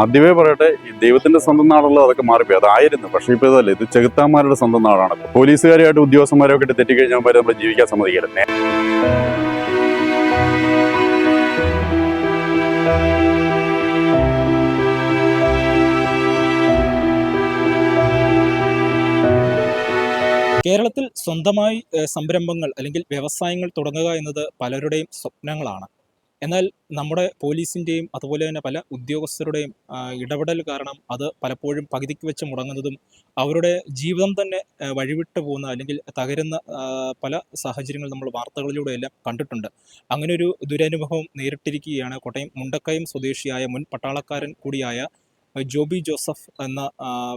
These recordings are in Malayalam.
ആദ്യമേ പറയട്ടെ ഈ ദൈവത്തിന്റെ സ്വന്തം നാടുള്ളത് അതൊക്കെ മാറിപ്പോയി. അതായിരുന്നു പക്ഷെ ഇപ്പൊ ഇതല്ല. ഇത് ചെകുത്താന്മാരുടെ സ്വന്തം നാടാണ്. പോലീസുകാരുമായിട്ട് ഉദ്യോഗസ്ഥന്മാരൊക്കെ ഇട്ട് തെറ്റിക്കഴിഞ്ഞാൽ നമ്മൾ ജീവിക്കാൻ സമ്മതിക്കില്ല. കേരളത്തിൽ സ്വന്തമായി സംരംഭങ്ങൾ അല്ലെങ്കിൽ വ്യവസായങ്ങൾ തുടങ്ങുക എന്നത് പലരുടെയും സ്വപ്നങ്ങളാണ്. എന്നാൽ നമ്മുടെ പോലീസിന്റെയും അതുപോലെ തന്നെ പല ഉദ്യോഗസ്ഥരുടെയും ഇടപെടൽ കാരണം അത് പലപ്പോഴും പകുതിക്ക് വെച്ച് മുടങ്ങുന്നതും അവരുടെ ജീവിതം തന്നെ വഴിവിട്ട് പോകുന്ന അല്ലെങ്കിൽ തകരുന്ന പല സാഹചര്യങ്ങൾ നമ്മൾ വാർത്തകളിലൂടെ എല്ലാം കണ്ടിട്ടുണ്ട്. അങ്ങനെ ഒരു ദുരനുഭവം നേരിട്ടിരിക്കുകയാണ് കോട്ടയം മുണ്ടക്കയം സ്വദേശിയായ മുൻ പട്ടാളക്കാരൻ കൂടിയായ ജോബി ജോസഫ് എന്ന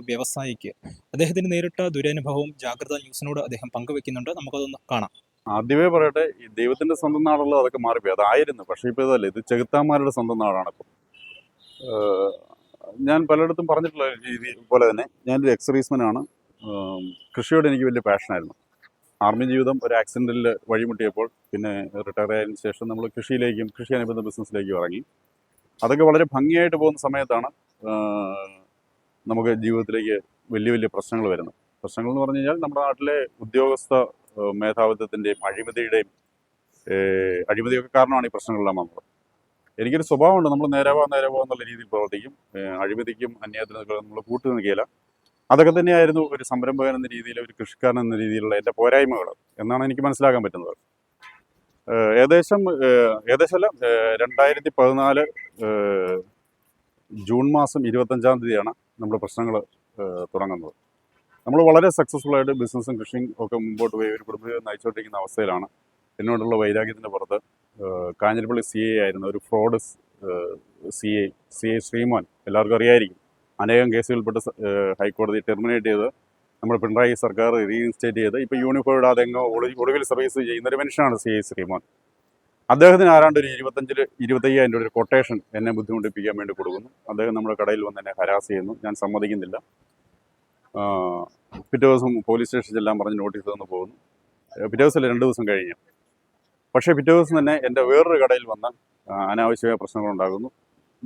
വ്യവസായിക്ക്. അദ്ദേഹത്തിന് നേരിട്ട ദുരനുഭവവും ജാഗ്രത ന്യൂസിനോട് അദ്ദേഹം പങ്കുവെക്കുന്നുണ്ട്. നമുക്കതൊന്ന് കാണാം. ആദ്യമേ പറയട്ടെ ഈ ദൈവത്തിന്റെ സ്വന്തം നാടുള്ളത് അതൊക്കെ മാറിപ്പോയി അതായിരുന്നു. പക്ഷേ ഇപ്പൊ ഇതല്ല ഇത് ചെകുത്താന്മാരുടെ സ്വന്തം നാടാണ് ഇപ്പം. ഞാൻ പലയിടത്തും പറഞ്ഞിട്ടുള്ള രീതി പോലെ തന്നെ ഞാനൊരു ആണ്. കൃഷിയോട് എനിക്ക് വലിയ പാഷനായിരുന്നു ആർമി ജീവിതം ഒരു ആക്സിഡന്റിൽ വഴിമുട്ടിയപ്പോൾ പിന്നെ റിട്ടയർ ആയതിനു ശേഷം നമ്മൾ കൃഷിയിലേക്കും കൃഷി അനുബന്ധ ബിസിനസ്സിലേക്കും ഇറങ്ങി. അതൊക്കെ വളരെ ഭംഗിയായിട്ട് പോകുന്ന സമയത്താണ് നമുക്ക് ജീവിതത്തിലേക്ക് വലിയ വലിയ പ്രശ്നങ്ങൾ വരുന്നത്. പ്രശ്നങ്ങൾ എന്ന് പറഞ്ഞു കഴിഞ്ഞാൽ നമ്മുടെ നാട്ടിലെ ഉദ്യോഗസ്ഥ മേധാവിത്വത്തിന്റെയും അഴിമതിയുടെയും അഴിമതിയൊക്കെ കാരണമാണ് ഈ പ്രശ്നങ്ങളെല്ലാം വന്നത്. എനിക്കൊരു സ്വഭാവമുണ്ട്. നമ്മൾ നേരവാ നേരവാ എന്നുള്ള രീതിയിൽ പ്രവർത്തിക്കും. അഴിമതിക്കും അന്യായത്തിനും നമ്മൾ കൂട്ടു നിൽക്കുകയില്ല. അതൊക്കെ തന്നെയായിരുന്നു ഒരു സംരംഭകൻ എന്ന രീതിയിൽ ഒരു കൃഷിക്കാരൻ എന്ന രീതിയിലുള്ള എന്റെ പോരായ്മകൾ എന്നാണ് എനിക്ക് മനസ്സിലാക്കാൻ പറ്റുന്നത്. ഏകദേശം ഏകദേശമല്ല രണ്ടായിരത്തി പതിനാല് ജൂൺ മാസം ഇരുപത്തഞ്ചാം തീയതിയാണ് നമ്മുടെ പ്രശ്നങ്ങൾ തുടങ്ങുന്നത്. നമ്മൾ വളരെ സക്സസ്ഫുൾ ആയിട്ട് ബിസിനസ്സും കൃഷിയും ഒക്കെ മുമ്പോട്ട് പോയി ഒരു കുടുംബം നയിച്ചുകൊണ്ടിരിക്കുന്ന അവസ്ഥയിലാണ്. എന്നോടുള്ള വൈരാഗ്യത്തിന്റെ പുറത്ത് കാഞ്ഞിരപ്പള്ളി സി എ ആയിരുന്ന ഒരു fraud C A C A Sreemon എല്ലാവർക്കും അറിയായിരിക്കും. അനേകം കേസുകൾപ്പെട്ട് ഹൈക്കോടതി ടെർമിനേറ്റ് ചെയ്ത് നമ്മൾ പിണറായി സർക്കാർ റീഇൻസ്റ്റേറ്റ് ചെയ്ത് ഇപ്പോൾ യൂണിഫോം ഇടാതെ ഒടുവിൽ സർവീസ് ചെയ്യുന്ന ഒരു മനുഷ്യനാണ് സി ഐ ശ്രീമോൻ. അദ്ദേഹത്തിന് ആരാണ്ട് ഒരു ഇരുപത്തഞ്ചിൽ ഇരുപത്തയ്യായിരം രൂപ ഒരു കൊട്ടേഷൻ എന്നെ ബുദ്ധിമുട്ടിപ്പിക്കാൻ വേണ്ടി കൊടുക്കുന്നു. അദ്ദേഹം നമ്മുടെ കടയിൽ വന്ന് എന്നെ ഹരാസ് ചെയ്യുന്നു. ഞാൻ സമ്മതിക്കുന്നില്ല. പിറ്റേ ദിവസം പോലീസ് സ്റ്റേഷൻ ചെല്ലാൻ പറഞ്ഞ് നോട്ടീസ് തന്നു പോകുന്നു. പിറ്റേ ദിവസം രണ്ട് ദിവസം കഴിഞ്ഞു. പക്ഷേ പിറ്റേ ദിവസം തന്നെ എന്റെ വേറൊരു കടയിൽ വന്ന അനാവശ്യമായ പ്രശ്നങ്ങളുണ്ടാകുന്നു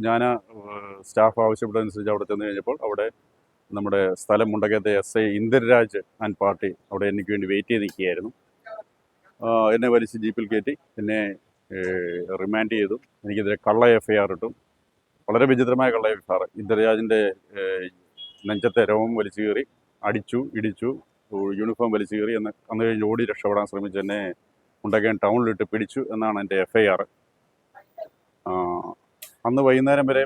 ഞാൻ സ്റ്റാഫ് ആവശ്യപ്പെട്ടതനുസരിച്ച് അവിടെ ചെന്ന് കഴിഞ്ഞപ്പോൾ അവിടെ നമ്മുടെ സ്ഥലം മുണ്ടകത്തെ S I Indiraraj and party അവിടെ എനിക്ക് വേണ്ടി വെയിറ്റ് ചെയ്ത് നിൽക്കുകയായിരുന്നു എന്നെ വലിച്ച് ജീപ്പിൽ കയറ്റി എന്നെ റിമാൻഡ് ചെയ്തു. എനിക്കെതിരെ കള്ള എഫ് ഐ ആർ ഇട്ടു. വളരെ വിചിത്രമായ കള്ള എഫ് ഐ ആർ ഇന്ദിരരാജിന്റെ നെഞ്ചത്തെ രവം വലിച്ചു കയറി അടിച്ചു ഇടിച്ചു യൂണിഫോം വലിച്ചു കയറി എന്ന് അന്ന് കഴിഞ്ഞ് ഓടി രക്ഷപ്പെടാൻ ശ്രമിച്ച് എന്നെ മുണ്ടക്കയം ടൗണിലിട്ട് പിടിച്ചു എന്നാണ് എന്റെ എഫ് ഐ ആർ അന്ന് വൈകുന്നേരം വരെ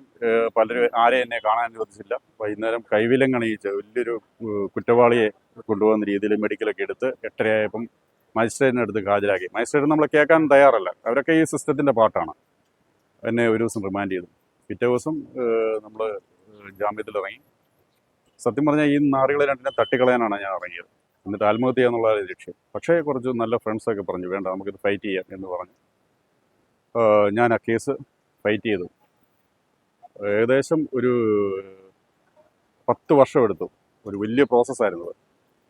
പലരും ആരെയും എന്നെ കാണാൻ അനുവദിച്ചില്ല. വൈകുന്നേരം കൈവിലം കണിയിച്ച് വലിയൊരു കുറ്റവാളിയെ കൊണ്ടുപോകുന്ന രീതിയിൽ മെഡിക്കലൊക്കെ എടുത്ത് എട്ടരയായപ്പം മജിസ്ട്രേറ്റിന്റെ അടുത്ത് ഹാജരാക്കി. മജിസ്ട്രേറ്റ് നമ്മളെ കേൾക്കാൻ തയ്യാറല്ല. അവരൊക്കെ ഈ സിസ്റ്റത്തിന്റെ പാട്ടാണ്. എന്നെ ഒരു ദിവസം റിമാൻഡ് ചെയ്തു. പിറ്റേ ദിവസം നമ്മൾ ജാമ്യത്തിൽ ജാമ്യത്തിലിറങ്ങി. സത്യം പറഞ്ഞാൽ ഈ നാറികളെ രണ്ടിനെ തട്ടിക്കളയാനാണ് ഞാൻ ഇറങ്ങിയത്. എന്നിട്ട് ആത്മഹത്യ എന്നുള്ള ലക്ഷ്യം. പക്ഷേ കുറച്ച് നല്ല ഫ്രണ്ട്സൊക്കെ പറഞ്ഞു വേണ്ട നമുക്കിത് ഫൈറ്റ് ചെയ്യാം എന്ന് പറഞ്ഞു. ഞാൻ ആ കേസ് ഫൈറ്റ് ചെയ്തു. ഏകദേശം ഒരു പത്ത് വർഷം എടുത്തു. ഒരു വലിയ പ്രോസസ്സായിരുന്നു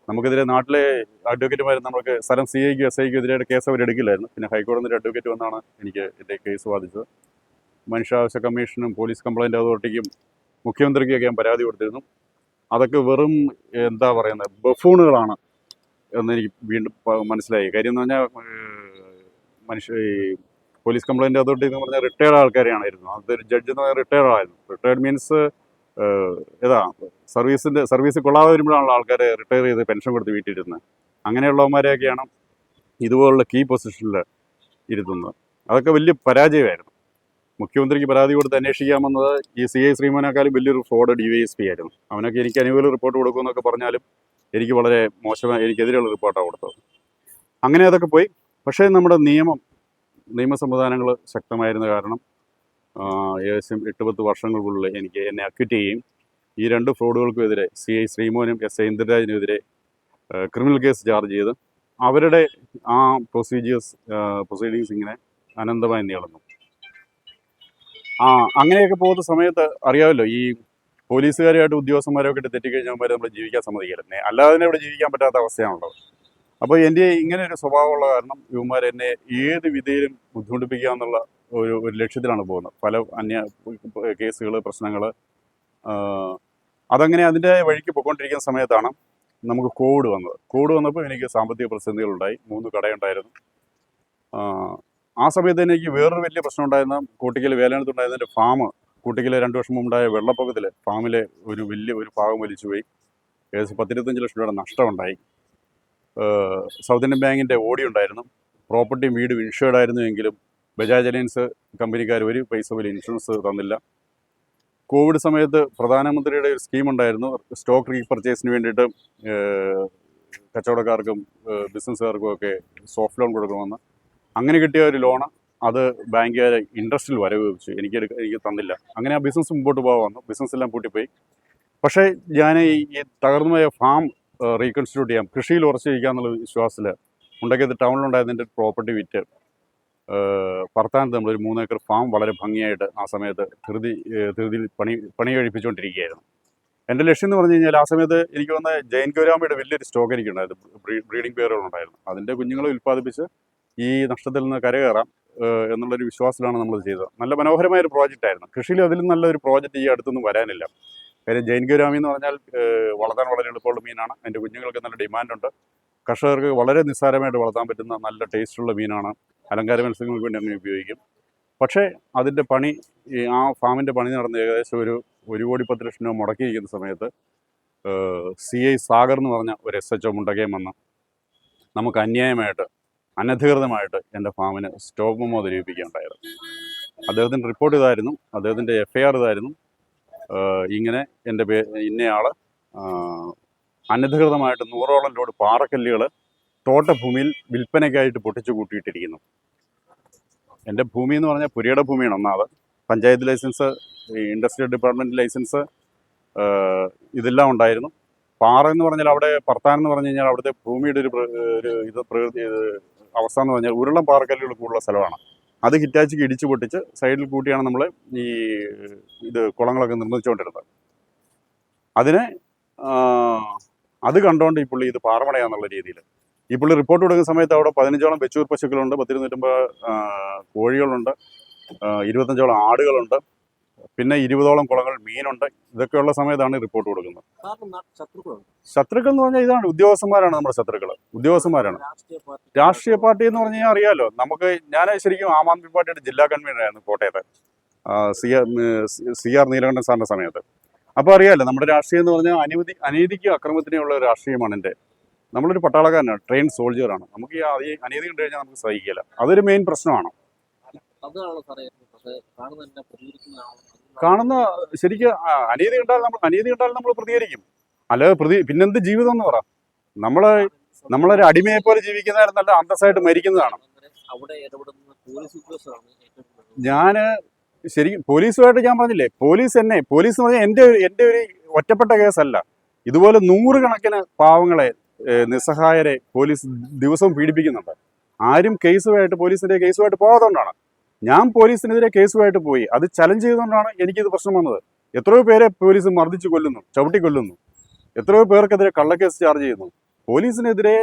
നമുക്കെതിരെ നാട്ടിലെ അഡ്വക്കേറ്റുമാരും നമുക്ക് സ്ഥലം സി ഐക്കോ എസ് ഐക്കും എതിരെ കേസ് അവർ എടുക്കില്ലായിരുന്നു. പിന്നെ ഹൈക്കോടതി അഡ്വക്കേറ്റ് വന്നാണ് എനിക്ക് എന്റെ കേസ് വാദിച്ചത്. മനുഷ്യാവകാശ കമ്മീഷനും പോലീസ് കംപ്ലയിന്റ് അതോറിറ്റിക്കും മുഖ്യമന്ത്രിക്കൊക്കെ ഞാൻ പരാതി കൊടുത്തിരുന്നു. അതൊക്കെ വെറും എന്താ പറയുന്നത് ബഫൂണുകളാണ് എന്ന് എനിക്ക് വീണ്ടും മനസ്സിലായി. കാര്യം എന്ന് പറഞ്ഞാൽ മനുഷ്യ ഈ പോലീസ് കംപ്ലയിന്റ് അതോറിറ്റി എന്ന് പറഞ്ഞാൽ റിട്ടയർഡ് ആൾക്കാരെയാണ് ഇരുന്നത് അതൊരു ജഡ്ജ് എന്ന് പറഞ്ഞാൽ റിട്ടയർഡ് ആയിരുന്നു. റിട്ടയർഡ് മീൻസ് ഏതാ സർവീസിന്റെ സർവീസ് കൊള്ളാതെ വരുമ്പോഴാണല്ലോ ആൾക്കാരെ റിട്ടയർ ചെയ്ത് പെൻഷൻ കൊടുത്ത് വീട്ടിലിരുന്നത് അങ്ങനെയുള്ളവന്മാരെയൊക്കെയാണ് ഇതുപോലുള്ള കീ പൊസിഷനിൽ ഇരുത്തുന്നത്. അതൊക്കെ വലിയ പരാജയമായിരുന്നു. മുഖ്യമന്ത്രിക്ക് പരാതി കൊടുത്ത് അന്വേഷിക്കാമെന്നത് ഈ സി ഐ ശ്രീമാനേക്കാളും വലിയൊരു fraud D Y S P ആയിരുന്നു. അവനൊക്കെ എനിക്ക് അനുകൂല റിപ്പോർട്ട് കൊടുക്കുമെന്നൊക്കെ പറഞ്ഞാലും എനിക്ക് വളരെ മോശമായി എനിക്കെതിരെയുള്ള റിപ്പോർട്ടാണ് കൊടുത്തത്. അങ്ങനെ അതൊക്കെ പോയി. പക്ഷേ നമ്മുടെ നിയമം നിയമ സംവിധാനങ്ങൾ ശക്തമായിരുന്ന കാരണം ഏകദേശം എട്ട് പത്ത് വർഷങ്ങൾക്കുള്ളിൽ എനിക്ക് എന്നെ അക്വിറ്റ് ചെയ്യുകയും ഈ രണ്ട് ഫ്രോഡുകൾക്കും എതിരെ സി ഐ ശ്രീമോനും എസ് ഐ ഇന്ദ്രരാജിനുമെതിരെ ക്രിമിനൽ കേസ് ചാർജ് ചെയ്ത് അവരുടെ ആ പ്രൊസീജിയേഴ്സ് പ്രൊസീഡിങ്സ് ഇങ്ങനെ അനന്തമായി നീളുന്നു. ആ അങ്ങനെയൊക്കെ പോകുന്ന സമയത്ത് അറിയാമല്ലോ ഈ പോലീസുകാരുമായിട്ട് ഉദ്യോഗസ്ഥന്മാരൊക്കെ ഇട്ട് തെറ്റിക്കഴിഞ്ഞാൽ നമ്മൾ ജീവിക്കാൻ സമ്മതിക്കില്ല അല്ലാതെ ഇവിടെ ജീവിക്കാൻ പറ്റാത്ത അവസ്ഥയാണുള്ളത്. അപ്പോൾ എന്റെ ഇങ്ങനെ ഒരു സ്വഭാവമുള്ള കാരണം ഇവന്മാർ എന്നെ ഏത് വിധയിലും ബുദ്ധിമുട്ടിപ്പിക്കുക എന്നുള്ള ഒരു ഒരു ലക്ഷ്യത്തിലാണ് പോകുന്നത്. പല അന്യ കേസുകൾ പ്രശ്നങ്ങൾ അതങ്ങനെ അതിന്റെ വഴിക്ക് പോയിക്കൊണ്ടിരിക്കുന്ന സമയത്താണ് നമുക്ക് കോവിഡ് വന്നത്. കോവിഡ് വന്നപ്പോൾ എനിക്ക് സാമ്പത്തിക പ്രതിസന്ധികളുണ്ടായി. മൂന്ന് കടയുണ്ടായിരുന്നു. ആ, സമയത്ത് എനിക്ക് വേറൊരു വലിയ പ്രശ്നം ഉണ്ടായിരുന്ന കൂട്ടിക്കൽ വേലാനത്തുണ്ടായിരുന്ന ഫാം കൂട്ടിക്കൽ രണ്ട് വർഷം മുമ്പുണ്ടായ വെള്ളപ്പൊക്കത്തിൽ ഫാമിലെ ഒരു വലിയ ഒരു ഭാഗം വലിച്ചുപോയി. ഏകദേശം പത്തിരുപത്തഞ്ച് ലക്ഷം രൂപയുടെ നഷ്ടമുണ്ടായി. സൗത്ത് ഇന്ത്യൻ ബാങ്കിന്റെ ഓടി ഉണ്ടായിരുന്നു. പ്രോപ്പർട്ടിയും വീടും ഇൻഷുർഡ് ആയിരുന്നു എങ്കിലും ബജാജ് അലയൻസ് കമ്പനിക്കാർ ഒരു പൈസ പോലും ഇൻഷുറൻസ് തന്നില്ല. കോവിഡ് സമയത്ത് പ്രധാനമന്ത്രിയുടെ ഒരു സ്കീം ഉണ്ടായിരുന്നു. സ്റ്റോക്ക് റീപർച്ചേസിന് വേണ്ടിയിട്ട് കച്ചവടക്കാർക്കും ബിസിനസ്സുകാർക്കും ഒക്കെ സോഫ്റ്റ് ലോൺ കൊടുക്കണമെന്ന്. അങ്ങനെ കിട്ടിയ ഒരു ലോണ് അത് ബാങ്കുകാർ ഇൻട്രസ്റ്റിൽ വരവ് വെച്ചു. എനിക്ക് എനിക്ക് തന്നില്ല. അങ്ങനെ ആ ബിസിനസ് മുമ്പോട്ട് പോകാൻ വന്നു. ബിസിനസ് എല്ലാം പൂട്ടിപ്പോയി. പക്ഷേ ഞാൻ ഈ തകർന്നുപോയ ഫാം റീകൺസ്റ്റിറ്റ്യൂട്ട് ചെയ്യാം കൃഷിയിൽ ഉറച്ചിരിക്കുക എന്നുള്ള വിശ്വാസത്തിൽ ഉണ്ടാക്കിയത് ടൗണിലുണ്ടായിരുന്ന ഒരു പ്രോപ്പർട്ടി വിറ്റ് പറത്താനത്ത് നമ്മളൊരു മൂന്നേക്കർ ഫാം വളരെ ഭംഗിയായിട്ട് ആ സമയത്ത് ധൃതി ധൃതിയിൽ പണി പണി കഴിപ്പിച്ചുകൊണ്ടിരിക്കുകയായിരുന്നു. എന്റെ ലക്ഷ്യം എന്ന് പറഞ്ഞു കഴിഞ്ഞാൽ ആ സമയത്ത് എനിക്ക് വന്ന ജയൻ ഗൗരാമയുടെ വലിയൊരു സ്റ്റോക്ക് എനിക്കുണ്ടായിരുന്നു. ബ്രീഡിംഗ് പേരുകളുണ്ടായിരുന്നു അതിന്റെ കുഞ്ഞുങ്ങളെ ഉൽപ്പാദിപ്പിച്ച് ഈ നഷ്ടത്തിൽ നിന്ന് കരകയറാം എന്നുള്ളൊരു വിശ്വാസത്തിലാണ് നമ്മൾ ചെയ്തത്. നല്ല മനോഹരമായ ഒരു പ്രോജക്റ്റ് ആയിരുന്നു കൃഷിയിൽ അതിലും നല്ലൊരു പ്രോജക്റ്റ് ഈ അടുത്തൊന്നും വരാനില്ല. കാര്യം ജൈൻ ഗുരാമി എന്ന് പറഞ്ഞാൽ വളർത്താൻ വളരെ എളുപ്പമുള്ള മീനാണ്. അതിന്റെ കുഞ്ഞുങ്ങൾക്ക് നല്ല ഡിമാൻഡുണ്ട്. കർഷകർക്ക് വളരെ നിസ്സാരമായിട്ട് വളർത്താൻ പറ്റുന്ന നല്ല ടേസ്റ്റുള്ള മീനാണ്. അലങ്കാര മത്സ്യങ്ങൾക്ക് വേണ്ടി അങ്ങനെ ഉപയോഗിക്കും. പക്ഷേ അതിന്റെ പണി ആ ഫാമിന്റെ പണി നടന്ന ഏകദേശം ഒരു ഒരു കോടി പത്ത് ലക്ഷം രൂപ മുടക്കിയിരിക്കുന്ന സമയത്ത് സി ഐ സാഗർ എന്ന് പറഞ്ഞ ഒരു എസ് എച്ച് ഒ മുണ്ടകയം വന്ന് നമുക്ക് അന്യായമായിട്ട് അനധികൃതമായിട്ട് എന്റെ ഫാമിന് സ്റ്റോക്ക് മെമ്മോ തെളിയിപ്പിക്കുകയുണ്ടായത് അദ്ദേഹത്തിന്റെ റിപ്പോർട്ട് ഇതായിരുന്നു. അദ്ദേഹത്തിന്റെ എഫ് ഐ ആർ ഇതായിരുന്നു ഇങ്ങനെ എന്റെ പേ ഇന്നയാൾ അനധികൃതമായിട്ട് നൂറോളം ലോഡ് പാറക്കല്ലുകൾ തോട്ടഭൂമിയിൽ വിൽപ്പനയ്ക്കായിട്ട് പൊട്ടിച്ചു കൂട്ടിയിട്ടിരിക്കുന്നു. എന്റെ ഭൂമി എന്ന് പറഞ്ഞാൽ പുരയുടെ ഭൂമിയാണ് ഒന്നാമത്. Panchayat licence industrial department licence ഇതെല്ലാം ഉണ്ടായിരുന്നു. പാറ എന്ന് പറഞ്ഞാൽ അവിടെ പർത്താൻ എന്ന് പറഞ്ഞു കഴിഞ്ഞാൽ അവിടുത്തെ ഭൂമിയുടെ ഒരു ഒരു ഇത് പ്രകൃതി അവസ്ഥ എന്ന് പറഞ്ഞാൽ ഉരുളം പാറക്കല്ലുകൾ കൂടുതലുള്ള സ്ഥലമാണ്. അത് ഹിറ്റാച്ചിക്ക് ഇടിച്ചു പൊട്ടിച്ച് സൈഡിൽ കൂട്ടിയാണ് നമ്മൾ ഈ ഇത് കുളങ്ങളൊക്കെ നിർമ്മിച്ചുകൊണ്ടിരുന്നത്. അതിനെ അത് കണ്ടുകൊണ്ട് ഈ പുള്ളി ഇത് പാറമടയാന്നുള്ള രീതിയിൽ ഈ പുള്ളി റിപ്പോർട്ട് കൊടുക്കുന്ന സമയത്ത് അവിടെ പതിനഞ്ചോളം വെച്ചൂർ പശുക്കളുണ്ട് പത്തിരുന്നൂറ്റമ്പത് കോഴികളുണ്ട് ഇരുപത്തഞ്ചോളം ആടുകളുണ്ട്. പിന്നെ ഇരുപതോളം കുളങ്ങൾ മീനുണ്ട്. ഇതൊക്കെയുള്ള സമയത്താണ് റിപ്പോർട്ട് കൊടുക്കുന്നത്. ശത്രുക്കൾ എന്ന് പറഞ്ഞാൽ ഇതാണ് ഉദ്യോഗസ്ഥന്മാരാണ് നമ്മുടെ ശത്രുക്കൾ ഉദ്യോഗസ്ഥന്മാരാണ്. രാഷ്ട്രീയ പാർട്ടി എന്ന് പറഞ്ഞാൽ കഴിഞ്ഞാൽ അറിയാലോ നമുക്ക് ഞാൻ ശരിക്കും ആം ആദ്മി പാർട്ടിയുടെ ജില്ലാ കൺവീനറായിരുന്നു കോട്ടയത്ത്. C R C R Neelakantan സാറിന്റെ സമയത്ത്. അപ്പോൾ അറിയാലോ നമ്മുടെ രാഷ്ട്രീയം എന്ന് പറഞ്ഞാൽ അനീതി അനീതിക്കും അക്രമത്തിനുള്ള ഒരു രാഷ്ട്രീയമാണ് എന്റെ നമ്മളൊരു പട്ടാളക്കാരനാണ് ട്രെയിൻ സോൾജിയറാണ് നമുക്ക് ഈ അനീതി കണ്ടു കഴിഞ്ഞാൽ നമുക്ക് സഹിക്കില്ല അതൊരു മെയിൻ പ്രശ്നമാണ്. അതാണ് സാറേ കാണുന്ന പ്രതികരിക്കുന്ന. കാണുന്ന ശരിക്കും അനീതി കണ്ടാൽ നമ്മൾ അനീതി കണ്ടാൽ നമ്മൾ പ്രതികരിക്കും. അല്ലെ പ്രതി പിന്നെന്ത് ജീവിതം എന്ന് പറ. നമ്മൾ നമ്മളൊരു അടിമയെ പോലെ ജീവിക്കുന്നതായിരുന്നല്ല നല്ല അന്തസ്സായിട്ട് മരിക്കുന്നതാണ് ഞാൻ ശരിക്കും പോലീസുമായിട്ട് ഞാൻ പറഞ്ഞില്ലേ പോലീസ് എന്നെ പോലീസ് പറഞ്ഞാൽ എന്റെ ഒരു- എന്റെ ഒരു ഒറ്റപ്പെട്ട കേസല്ല. ഇതുപോലെ നൂറുകണക്കിന് പാവങ്ങളെ നിസ്സഹായരെ പോലീസ് ദിവസവും പീഡിപ്പിക്കുന്നുണ്ട്. ആരും കേസുമായിട്ട് പോലീസിന്റെ കേസുമായിട്ട് പോകാത്തതുകൊണ്ടാണ്. ഞാൻ പോലീസിനെതിരെ കേസുമായിട്ട് പോയി. അത് ചലഞ്ച് ചെയ്തുകൊണ്ടാണ് എനിക്കിത് പ്രശ്നം വന്നത്. എത്രയോ പേരെ പോലീസ് മർദ്ദിച്ചു കൊല്ലുന്നു ചവിട്ടി കൊല്ലുന്നു. എത്രയോ പേർക്കെതിരെ കള്ളക്കേസ് ചാർജ് ചെയ്യുന്നു. പോലീസിനെതിരെ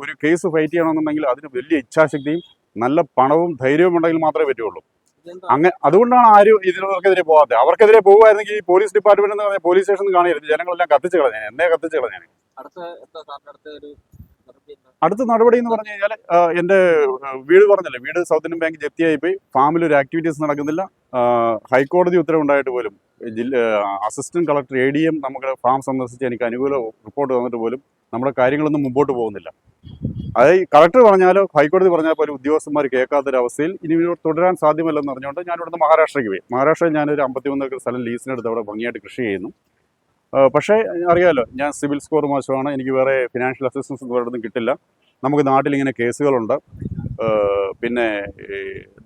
ഒരു കേസ് ഫൈറ്റ് ചെയ്യണമെന്നുണ്ടെങ്കിൽ അതിന് വലിയ ഇച്ഛാശക്തിയും നല്ല പണവും ധൈര്യവും ഉണ്ടെങ്കിൽ മാത്രമേ പറ്റുള്ളൂ അങ്ങനെ അതുകൊണ്ടാണ് ആരും ഇതിനവർക്കെതിരെ പോകാത്തത് അവർക്കെതിരെ പോകുമായിരുന്നെങ്കിൽ ഈ പോലീസ് ഡിപ്പാർട്ട്മെന്റ് എന്ന് പറഞ്ഞാൽ പോലീസ് സ്റ്റേഷൻ കാണിയിരുന്നു ജനങ്ങളെല്ലാം കത്തിച്ച് കളഞ്ഞാൽ എന്നെ കത്തിച്ച് കളഞ്ഞാൽ അടുത്ത അടുത്ത നടപടി എന്ന് പറഞ്ഞു കഴിഞ്ഞാൽ എന്റെ വീട് പറഞ്ഞല്ലേ വീട് സൗത്ത് ഇന്ത്യൻ ബാങ്ക് ജപ്തിയായി പോയി ഫാമിൽ ഒരു ആക്ടിവിറ്റീസ് നടക്കുന്നില്ല. ഹൈക്കോടതി ഉത്തരവുണ്ടായിട്ട് പോലും ജില്ല assistant collector A D M നമ്മുടെ ഫാം സന്ദർശിച്ച് എനിക്ക് അനുകൂല റിപ്പോർട്ട് തന്നിട്ട് പോലും നമ്മുടെ കാര്യങ്ങളൊന്നും മുമ്പോട്ട് പോകുന്നില്ല. അത് കളക്ടർ പറഞ്ഞാലോ ഹൈക്കോടതി പറഞ്ഞാൽ പോലും ഉദ്യോഗസ്ഥന്മാർ കേൾക്കാത്തൊരവസ്ഥയിൽ ഇനി തുടരാൻ സാധ്യമല്ലെന്ന് പറഞ്ഞുകൊണ്ട് ഞാൻ ഇവിടുന്ന് മഹാരാഷ്ട്രയ്ക്ക് പോയി. മഹാരാഷ്ട്രയിൽ ഞാനൊരു അമ്പത്തിമൂന്ന് ഏക്കർ സ്ഥലം ലീസിനെടുത്ത് അവിടെ ഭംഗിയായിട്ട് കൃഷി ചെയ്യുന്നു. പക്ഷേ അറിയാമല്ലോ ഞാൻ സിവിൽ സ്കോർ മോശമാണ് എനിക്ക് വേറെ ഫിനാൻഷ്യൽ അസിസ്റ്റൻസ് ഒന്നും കിട്ടില്ല. നമുക്ക് നാട്ടിൽ ഇങ്ങനെ കേസുകളുണ്ട്. പിന്നെ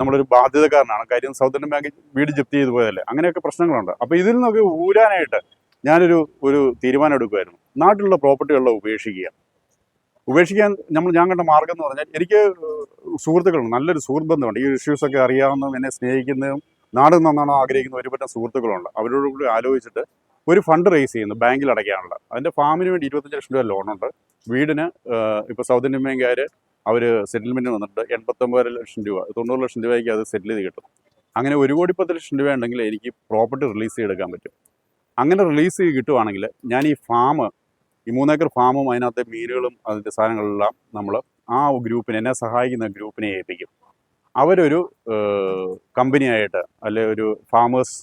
നമ്മളൊരു ബാധ്യതക്കാരനാണ്. കാര്യം സൗത്ത് ഇന്ത്യൻ ബാങ്ക് വീട് ജപ്തി ചെയ്തു പോയതല്ലേ? അങ്ങനെയൊക്കെ പ്രശ്നങ്ങളുണ്ട്. അപ്പോൾ ഇതിൽ നിന്നൊക്കെ ഊരാനായിട്ട് ഞാനൊരു ഒരു തീരുമാനം എടുക്കുമായിരുന്നു നാട്ടിലുള്ള പ്രോപ്പർട്ടികളെ ഉപേക്ഷിക്കുക. ഉപേക്ഷിക്കാൻ നമ്മൾ ഞാൻ കണ്ട മാർഗം എന്ന് പറഞ്ഞാൽ എനിക്ക് സുഹൃത്തുക്കളുണ്ട്. നല്ലൊരു സുഹൃത്ത് ബന്ധമുണ്ട് ഈ ഇഷ്യൂസൊക്കെ അറിയാവുന്നതും എന്നെ സ്നേഹിക്കുന്നതും നാട് നന്നാണോ ആഗ്രഹിക്കുന്ന ഒരുപറ്റം സുഹൃത്തുക്കളുണ്ട്. അവരോട് കൂടി ആലോചിച്ചിട്ട് ഒരു ഫണ്ട് റേസ് ചെയ്യുന്നു ബാങ്കിൽ അടയ്ക്കാനുള്ള. അതിന്റെ ഫാമിന് വേണ്ടി ഇരുപത്തഞ്ച് ലക്ഷം രൂപ ലോണുണ്ട് വീടിന് ഇപ്പോൾ സൗത്ത് ഇന്ത്യൻ ബാങ്കുകാർ അവർ സെറ്റിൽമെന്റ് വന്നിട്ട് എൺപത്തൊമ്പത് ലക്ഷം രൂപ തൊണ്ണൂറ് ലക്ഷം രൂപയ്ക്ക് അത് സെറ്റിൽ ചെയ്ത് കിട്ടും. അങ്ങനെ ഒരു കോടി പത്ത് ലക്ഷം രൂപ ഉണ്ടെങ്കിൽ എനിക്ക് പ്രോപ്പർട്ടി റിലീസ് ചെയ്തെടുക്കാൻ പറ്റും. അങ്ങനെ റിലീസ് ചെയ്ത് കിട്ടുവാണെങ്കിൽ ഞാൻ ഈ ഫാം ഈ മൂന്നേക്കർ ഫാമും അതിനകത്തെ മീനുകളും അതിന്റെ സാധനങ്ങളെല്ലാം നമ്മൾ ആ ഗ്രൂപ്പിനെ എന്നെ സഹായിക്കുന്ന ഗ്രൂപ്പിനെ ഏൽപ്പിക്കും. അവരൊരു കമ്പനിയായിട്ട് അല്ലെ ഒരു ഫാമേഴ്സ്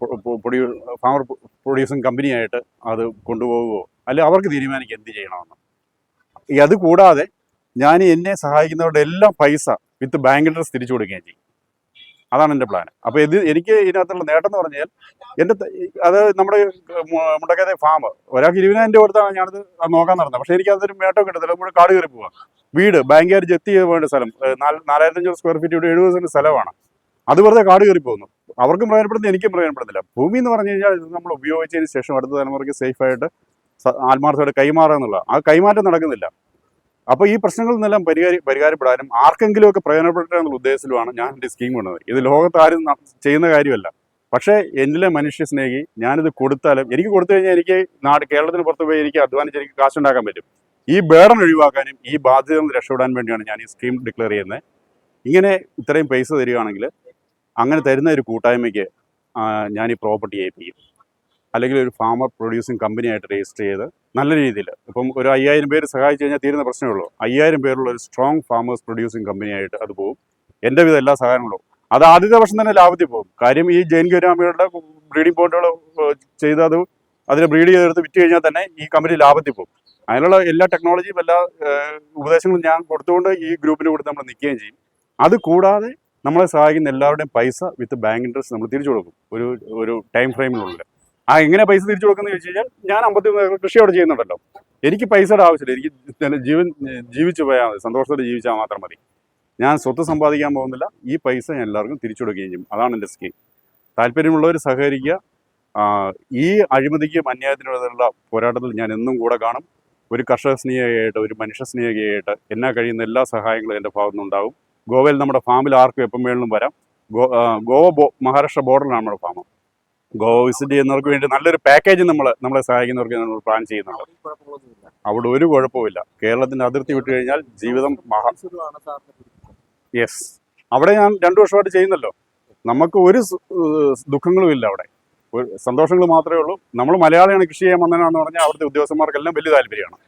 പ്രൊഡ്യൂ ഫാമർ പ്രൊഡ്യൂസിങ് കമ്പനിയായിട്ട് അത് കൊണ്ടുപോകുമോ അല്ലെ അവർക്ക് തീരുമാനിക്കുക എന്ത് ചെയ്യണമെന്ന്. അത് കൂടാതെ ഞാൻ എന്നെ സഹായിക്കുന്നവരുടെ എല്ലാം പൈസ വിത്ത് ബാങ്ക് ഇൻട്രസ്റ്റ് തിരിച്ചു കൊടുക്കുകയും ചെയ്യും. അതാണ് എന്റെ പ്ലാൻ അപ്പോൾ ഇത് എനിക്ക് ഇതിനകത്തുള്ള നേട്ടം എന്ന് പറഞ്ഞാൽ എന്റെ അത് നമ്മുടെ മുണ്ടക്കത്തെ ഫാം ഒരാൾക്ക് ഇരുപതിനായിരം രൂപ കൊടുത്താണ് ഞാനത് നോക്കാൻ നടന്നത്. പക്ഷേ എനിക്ക് അതൊരു നേട്ടം കിട്ടത്തില്ല. നമ്മുടെ കാട് കയറി പോവാം. വീട് ബാങ്കുകാർ ജപ്തി ചെയ്ത് പോകേണ്ട സ്ഥലം നാലായിരത്തഞ്ഞൂറ് സ്ക്വയർ ഫീറ്റ് ഇവിടെ എഴുപത് സെന്റ് സ്ഥലമാണ്. അത് വെറുതെ കാട് കയറി പോകുന്നു. അവർക്കും പ്രയോജനപ്പെടുന്നില്ല എനിക്കും പ്രയോജനപ്പെടുന്നില്ല. ഭൂമി എന്ന് പറഞ്ഞു കഴിഞ്ഞാൽ ഇത് നമ്മൾ ഉപയോഗിച്ചതിന് ശേഷം അടുത്ത തലമുറയ്ക്ക് സേഫായിട്ട് ആത്മാർത്ഥമായിട്ട് കൈമാറുക എന്നുള്ള ആ കൈമാറ്റം നടക്കുന്നില്ല. അപ്പോൾ ഈ പ്രശ്നങ്ങളിൽ നിന്നെല്ലാം പരിഹാരി പരിഹാരപ്പെടാനും ആർക്കെങ്കിലുമൊക്കെ പ്രയോജനപ്പെടട്ടെ എന്നുള്ള ഉദ്ദേശത്തിലുമാണ് ഞാൻ എന്റെ സ്കീം കൊണ്ടുവന്നത്. ഇത് ലോകത്ത് ആരും ചെയ്യുന്ന കാര്യമല്ല. പക്ഷേ എന്നിലെ മനുഷ്യ സ്നേഹി ഞാനിത് കൊടുത്താലും എനിക്ക് കൊടുത്തു കഴിഞ്ഞാൽ എനിക്ക് നാട് കേരളത്തിന് പുറത്ത് പോയി എനിക്ക് അധ്വാനിച്ച് എനിക്ക് കാശുണ്ടാക്കാൻ പറ്റും. ഈ ബേഡൻ ഒഴിവാക്കാനും ഈ ബാധ്യത രക്ഷപ്പെടാൻ വേണ്ടിയാണ് ഞാൻ ഈ സ്കീം ഡിക്ലെയർ ചെയ്യുന്നത്. ഇങ്ങനെ ഇത്രയും പൈസ തരികയാണെങ്കിൽ അങ്ങനെ തരുന്ന ഒരു കൂട്ടായ്മയ്ക്ക് ഞാൻ ഈ പ്രോപ്പർട്ടി ഏൽപ്പിക്കും. അല്ലെങ്കിൽ ഒരു ഫാമർ പ്രൊഡ്യൂസിങ് കമ്പനിയായിട്ട് രജിസ്റ്റർ ചെയ്ത് നല്ല രീതിയിൽ ഇപ്പം ഒരു അയ്യായിരം പേര് സഹായിച്ചു കഴിഞ്ഞാൽ തീരുന്ന പ്രശ്നമേ ഉള്ളൂ. അയ്യായിരം പേരുള്ള ഒരു സ്ട്രോങ് ഫാമേഴ്സ് പ്രൊഡ്യൂസിങ് കമ്പനിയായിട്ട് അത് പോകും. എന്റെ വിധ എല്ലാ സഹായങ്ങളും അത് ആദ്യത്തെ വർഷം തന്നെ ലാഭത്തിൽ പോകും. കാര്യം ഈ ജെയിൻ ഗുരാമികളുടെ ബ്രീഡിംഗ് പോയിന്റുകൾ ചെയ്ത് അത് അതിനെ ബ്രീഡ് ചെയ്തെടുത്ത് വിറ്റ് കഴിഞ്ഞാൽ തന്നെ ഈ കമ്പനി ലാഭത്തിൽ പോകും. അതിനുള്ള എല്ലാ ടെക്നോളജിയും എല്ലാ ഉപദേശങ്ങളും ഞാൻ കൊടുത്തുകൊണ്ട് ഈ ഗ്രൂപ്പിന് കൊടുത്ത് നമ്മൾ നിൽക്കുകയും ചെയ്യും. അത് കൂടാതെ നമ്മളെ സഹായിക്കുന്ന എല്ലാവരുടെയും പൈസ വിത്ത് ബാങ്ക് ഇൻട്രസ്റ്റ് നമ്മൾ തിരിച്ചു കൊടുക്കും. ഒരു ഒരു ടൈം ഫ്രെയിമിനുള്ളിൽ ആ എങ്ങനെ പൈസ തിരിച്ചു കൊടുക്കുന്നത് ചോദിച്ചു കഴിഞ്ഞാൽ ഞാൻ അമ്പത്തി മൂന്ന് ഏക്കർ കൃഷി അവിടെ ചെയ്യുന്നുണ്ടല്ലോ. എനിക്ക് പൈസയുടെ ആവശ്യമില്ല. എനിക്ക് ജീവൻ ജീവിച്ചു പോയാൽ മതി. സന്തോഷത്തോടെ ജീവിച്ചാൽ മാത്രം മതി. ഞാൻ സ്വത്ത് സമ്പാദിക്കാൻ പോകുന്നില്ല. ഈ പൈസ ഞാൻ എല്ലാവർക്കും തിരിച്ചു കൊടുക്കുകയും ചെയ്യും. അതാണ് എന്റെ സ്കീം താല്പര്യമുള്ളവർ സഹകരിക്കുക. ഈ അഴിമതിക്കും അന്യായത്തിനുള്ള പോരാട്ടത്തിൽ ഞാൻ എന്നും കൂടെ കാണും. ഒരു കർഷക സ്നേഹിയായിട്ട് ഒരു മനുഷ്യ സ്നേഹിയായിട്ട് എന്നാ കഴിയുന്ന എല്ലാ സഹായങ്ങളും എന്റെ ഭാഗത്തു നിന്നുണ്ടാവും ഗോവയിൽ നമ്മുടെ ഫാമിൽ ആർക്കും എപ്പം വേണമെങ്കിലും വരാം. ഗോ ഗോവ മഹാരാഷ്ട്ര ബോർഡറിലാണ് നമ്മുടെ ഫാം. ഗോവ വിസിറ്റ് ചെയ്യുന്നവർക്ക് വേണ്ടി നല്ലൊരു പാക്കേജ് നമ്മൾ നമ്മളെ സഹായിക്കുന്നവർക്ക് നമ്മൾ പ്ലാൻ ചെയ്യുന്നുണ്ട്. അവിടെ ഒരു കുഴപ്പമില്ല കേരളത്തിന്റെ അതിർത്തി വിട്ടു കഴിഞ്ഞാൽ ജീവിതം മഹാ യെസ് അവിടെ ഞാൻ രണ്ടു വർഷമായിട്ട് ചെയ്യുന്നല്ലോ. നമുക്ക് ഒരു ദുഃഖങ്ങളും ഇല്ല അവിടെ. സന്തോഷങ്ങൾ മാത്രമേ ഉള്ളൂ. നമ്മൾ മലയാളിയാണ് കൃഷി ചെയ്യാൻ വന്നതെന്ന് പറഞ്ഞാൽ അവിടുത്തെ ഉദ്യോഗസ്ഥന്മാർക്കെല്ലാം വലിയ താല്പര്യമാണ്.